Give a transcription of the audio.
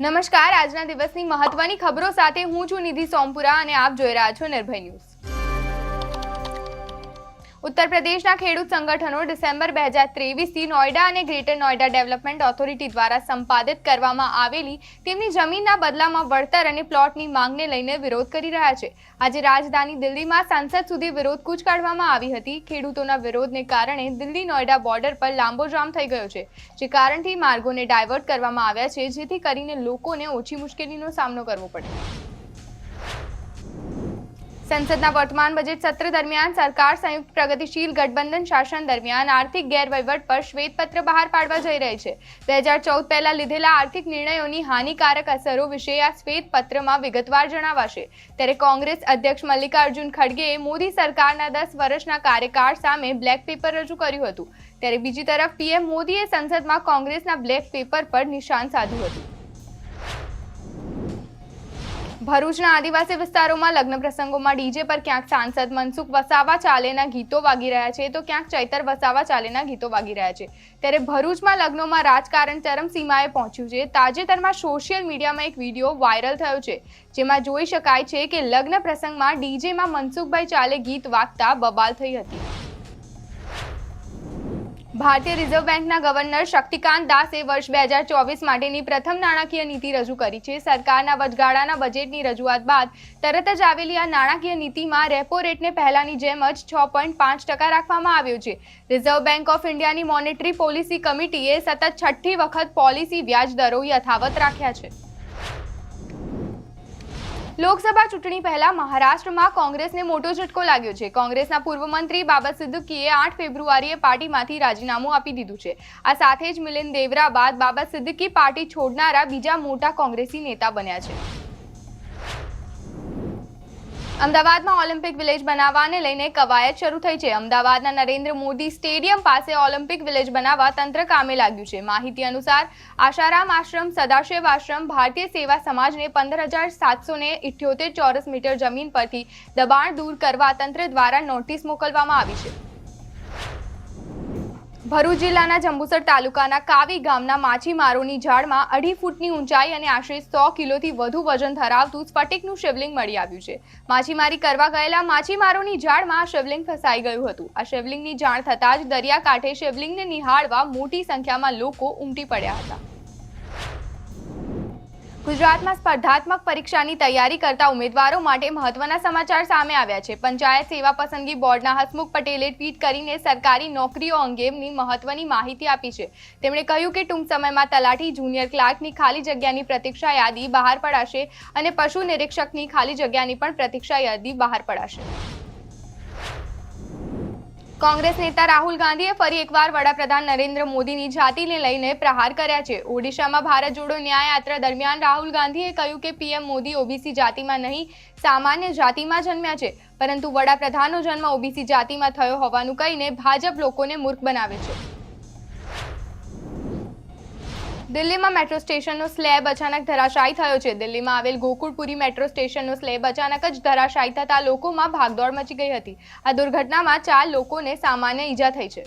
નમસ્કાર. આજના દિવસની મહત્વની ખબરો સાથે હું છું નિધિ સોમપુરા અને આપ જોઈ રહ્યા છો નિર્ભય ન્યૂઝ. ઉત્તર પ્રદેશના ખેડૂત સંગઠનો ડિસેમ્બર બે હજાર ત્રેવીસથી નોઈડા અને ગ્રેટર નોઈડા ડેવલપમેન્ટ ઓથોરિટી દ્વારા સંપાદિત કરવામાં આવેલી તેમની જમીનના બદલામાં વળતર અને પ્લોટની માંગને લઈને વિરોધ કરી રહ્યા છે. આજે રાજધાની દિલ્હીમાં સંસદ સુધી વિરોધ કૂચ કાઢવામાં આવી હતી. ખેડૂતોના વિરોધને કારણે દિલ્હી નોઈડા બોર્ડર પર લાંબો જામ થઈ ગયો છે, જે કારણથી માર્ગોને ડાયવર્ટ કરવામાં આવ્યા છે, જેથી કરીને લોકોને ઓછી મુશ્કેલીનો સામનો કરવો પડે. સંસદના વર્તમાન બજેટ સત્ર દરમિયાન સરકાર સંયુક્ત પ્રગતિશીલ ગઠબંધન શાસન દરમિયાન આર્થિક ગેરવહીવટ પર શ્વેતપત્ર બહાર પાડવા જઈ રહી છે. બે હજાર ચૌદ પહેલા લીધેલા આર્થિક નિર્ણયોની હાનિકારક અસરો વિશે આ શ્વેતપત્રમાં વિગતવાર જણાવાશે. ત્યારે કોંગ્રેસ અધ્યક્ષ મલ્લિકાર્જુન ખડગેએ મોદી સરકારના દસ વર્ષના કાર્યકાળ સામે બ્લેક પેપર રજૂ કર્યું હતું. ત્યારે બીજી તરફ પીએમ મોદીએ સંસદમાં કોંગ્રેસના બ્લેક પેપર પર નિશાન સાધ્યું હતું. ભરૂચના આદિવાસી વિસ્તારોમાં લગ્ન પ્રસંગોમાં ડીજે પર ક્યાંક સાંસદ મનસુખ વસાવા ચાલેના ગીતો વાગી રહ્યા છે, તો ક્યાંક ચૈતર વસાવા ચાલેના ગીતો વાગી રહ્યા છે. ત્યારે ભરૂચમાં લગ્નોમાં રાજકારણ ચરમસીમાએ પહોંચ્યું છે. તાજેતરમાં સોશિયલ મીડિયામાં એક વીડિયો વાયરલ થયો છે, જેમાં જોઈ શકાય છે કે લગ્ન પ્રસંગમાં ડીજેમાં મનસુખભાઈ ચાલે ગીત વાગતા બબાલ થઈ હતી. ભારતીય રિઝર્વ બેંકના ગવર્નર શક્તિકાંત દાસે વર્ષ બે હજાર ચોવીસ માટેની પ્રથમ નાણાકીય નીતિ રજૂ કરી છે. સરકારના વચગાળાના બજેટની રજૂઆત બાદ તરત જ આવેલી આ નાણાકીય નીતિમાં રેપો રેટને પહેલાની જેમ જ છ પોઈન્ટ પાંચ ટકા રાખવામાં આવ્યો છે. રિઝર્વ બેંક ઓફ ઇન્ડિયાની મોનેટરી પોલિસી કમિટીએ સતત છઠ્ઠી વખત પોલિસી વ્યાજ દરો યથાવત રાખ્યા છે. લોકસભા ચૂંટણી પહેલા મહારાષ્ટ્રમાં કોંગ્રેસને મોટો ઝટકો લાગ્યો છે. કોંગ્રેસના પૂર્વ મંત્રી બાબા સિદ્દીકીએ આઠ ફેબ્રુઆરીએ પાર્ટીમાંથી રાજીનામું આપી દીધું છે. આ સાથે જ મિલિંદ દેવરા બાદ બાબા સિદ્દીકી પાર્ટી છોડનારા બીજા મોટા કોંગ્રેસી નેતા બન્યા છે. અમદાવાદમાં ઓલિમ્પિક વિલેજ બનાવવાને લઈને કવાયત શરૂ થઈ છે. અમદાવાદના નરેન્દ્ર મોદી સ્ટેડિયમ પાસે ઓલિમ્પિક વિલેજ બનાવવા તંત્ર કામે લાગ્યું છે. માહિતી અનુસાર, આશારામ આશ્રમ, સદાશિવ આશ્રમ, ભારતીય સેવા સમાજને પંદર હજાર સાતસો ઇઠ્યોતેર ચોરસ મીટર જમીન પરથી દબાણ દૂર કરવા તંત્ર દ્વારા નોટિસ મોકલવામાં આવી છે. ભરૂચ જિલ્લાના જંબુસર તાલુકાના કાવી ગામના માછીમારોની ઝાડમાં અઢી ફૂટની ઊંચાઈ અને આશરે સો કિલોથી વધુ વજન ધરાવતું સ્ફટિકનું શિવલિંગ મળી આવ્યું છે. માછીમારી કરવા ગયેલા માછીમારોની ઝાડમાં આ શિવલિંગ ફસાઈ ગયું હતું. આ શિવલિંગની જાણ થતાં જ દરિયાકાંઠે શિવલિંગને નિહાળવા મોટી સંખ્યામાં લોકો ઉમટી પડ્યા હતા. ગુજરાતમાં સ્પર્ધાત્મક પરીક્ષાની તૈયારી કરતા ઉમેદવારો માટે મહત્વના સમાચાર સામે આવ્યા છે. પંચાયત સેવા પસંદગી બોર્ડના હસમુખ પટેલે ટ્વીટ કરીને સરકારી નોકરીઓ અંગેની મહત્વની માહિતી આપી છે. તેમણે કહ્યું કે ટૂંક સમયમાં તલાટી જુનિયર ક્લાર્કની ખાલી જગ્યાની પ્રતીક્ષા યાદી બહાર પડાશે અને પશુ નિરીક્ષકની ખાલી જગ્યાની પણ પ્રતીક્ષા યાદી બહાર પડાશે. કોંગ્રેસ નેતા રાહુલ ગાંધીએ ફરી એકવાર વડાપ્રધાન નરેન્દ્ર મોદીની જાતિને લઈને પ્રહાર કર્યા છે. ઓડિશામાં ભારત જોડો ન્યાય યાત્રા દરમિયાન રાહુલ ગાંધીએ કહ્યું કે પીએમ મોદી ઓબીસી જાતિમાં નહીં, સામાન્ય જાતિમાં જન્મ્યા છે. પરંતુ વડાપ્રધાનનો જન્મ ઓબીસી જાતિમાં થયો હોવાનું કહીને ભાજપ લોકોને મૂર્ખ બનાવે છે. દિલ્હીમાં મેટ્રો સ્ટેશનનો સ્લેબ અચાનક ધરાશાયી થયો છે. દિલ્હીમાં આવેલ ગોકુળપુરી મેટ્રો સ્ટેશનનો સ્લેબ અચાનક જ ધરાશાયી થતા લોકોમાં ભાગદોડ મચી ગઈ હતી. આ દુર્ઘટનામાં ચાર લોકોને સામાન્ય ઈજા થઈ છે.